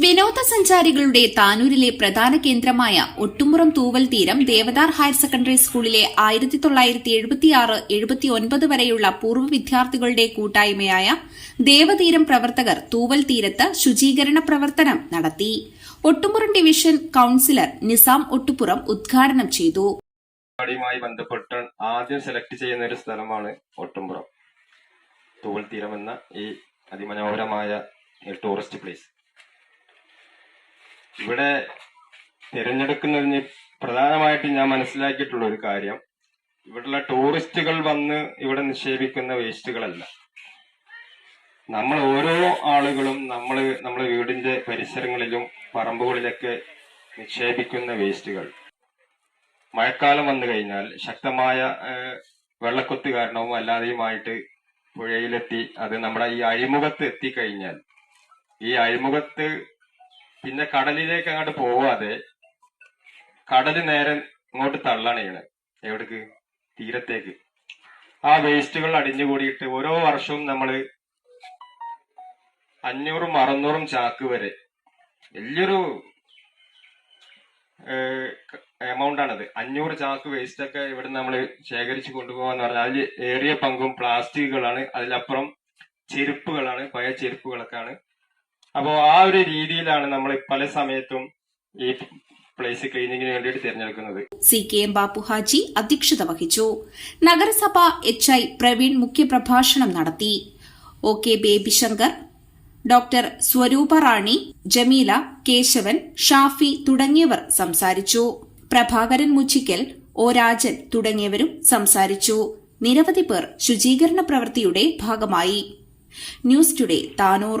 വിനോദസഞ്ചാരികളുടെ താനൂരിലെ പ്രധാന കേന്ദ്രമായ ഒട്ടുമുറം തൂവൽ തീരം ദേവദാർ ഹയർ സെക്കൻഡറി സ്കൂളിലെ ആയിരത്തി തൊള്ളായിരത്തി എഴുപത്തിയാറ് എഴുപത്തിയൊൻപത് വരെയുള്ള പൂർവ വിദ്യാർത്ഥികളുടെ കൂട്ടായ്മയായ ദേവതീരം പ്രവർത്തകർ തൂവൽ തീരത്ത് ശുചീകരണ പ്രവർത്തനം നടത്തി. ഒട്ടുമുറം ഡിവിഷൻ കൌൺസിലർ നിസാം ഒട്ടുപുറം ഉദ്ഘാടനം ചെയ്തു. ബന്ധപ്പെട്ട് ആദ്യം സെലക്ട് ചെയ്യുന്ന ഒരു സ്ഥലമാണ് ഒട്ടുംപുറം തൂവൽ തീരം എന്ന ഈ അതിമനോഹരമായ ടൂറിസ്റ്റ് പ്ലേസ്. ഇവിടെ തിരഞ്ഞെടുക്കുന്നതിന് പ്രധാനമായിട്ട് ഞാൻ മനസ്സിലാക്കിയിട്ടുള്ള ഒരു കാര്യം ഇവിടെയുള്ള ടൂറിസ്റ്റുകൾ വന്ന് ഇവിടെ നിക്ഷേപിക്കുന്ന വേസ്റ്റുകളല്ല. നമ്മൾ ഓരോ ആളുകളും നമ്മൾ നമ്മുടെ വീടിന്റെ പരിസരങ്ങളിലും പറമ്പുകളിലൊക്കെ നിക്ഷേപിക്കുന്ന വേസ്റ്റുകൾ. മഴക്കാലം വന്നു കഴിഞ്ഞാൽ ശക്തമായ വെള്ളക്കൊത്ത് കാരണവും അല്ലാതെയുമായിട്ട് പുഴയിലെത്തി അത് നമ്മുടെ ഈ അഴിമുഖത്ത് എത്തിക്കഴിഞ്ഞാൽ ഈ അഴിമുഖത്ത് പിന്നെ കടലിലേക്ക് അങ്ങോട്ട് പോവാതെ കടൽ നേരെ ഇങ്ങോട്ട് തള്ളണയാണ്. എവിടേക്ക്? തീരത്തേക്ക്. ആ വേസ്റ്റുകൾ അടിഞ്ഞുകൂടിയിട്ട് ഓരോ വർഷവും നമ്മൾ അഞ്ഞൂറും അറുന്നൂറും ചാക്ക് വരെ. വലിയൊരു എമൗണ്ട് ആണത് അഞ്ഞൂറ് ചാക്ക് വേസ്റ്റ് ഒക്കെ ഇവിടെ നമ്മൾ ശേഖരിച്ച് കൊണ്ടുപോകാന്ന് പറഞ്ഞാൽ അതിൽ ഏറിയ പങ്കും പ്ലാസ്റ്റിക്കുകളാണ്. അതിലപ്പുറം ചെരുപ്പുകളാണ്. പഴയ ചെരുപ്പുകളൊക്കെയാണ്. അപ്പോൾ ആ ഒരു രീതിയിലാണ് നമ്മൾ പല സമയത്തും ഈ പ്ലേസ് ക്ലീനിങ്ങിന് വേണ്ടിയിട്ട് തിരഞ്ഞെടുക്കുന്നത്. C K M Bappu Haji അധ്യക്ഷത വഹിച്ചു. നഗരസഭ എച്ച് ഐ പ്രവീൺ മുഖ്യപ്രഭാഷണം നടത്തി. ഒ കെ ബേബിശങ്കർ ഡോക്ടർ സ്വരൂപ റാണി ജമീല കേശവൻ ഷാഫി തുടങ്ങിയവർ സംസാരിച്ചു. പ്രഭാകരൻ മുച്ചിക്കൽ ഒ രാജൻ തുടങ്ങിയവരും സംസാരിച്ചു. നിരവധി പേർ ശുചീകരണ പ്രവൃത്തിയുടെ ഭാഗമായി. News today Tanur.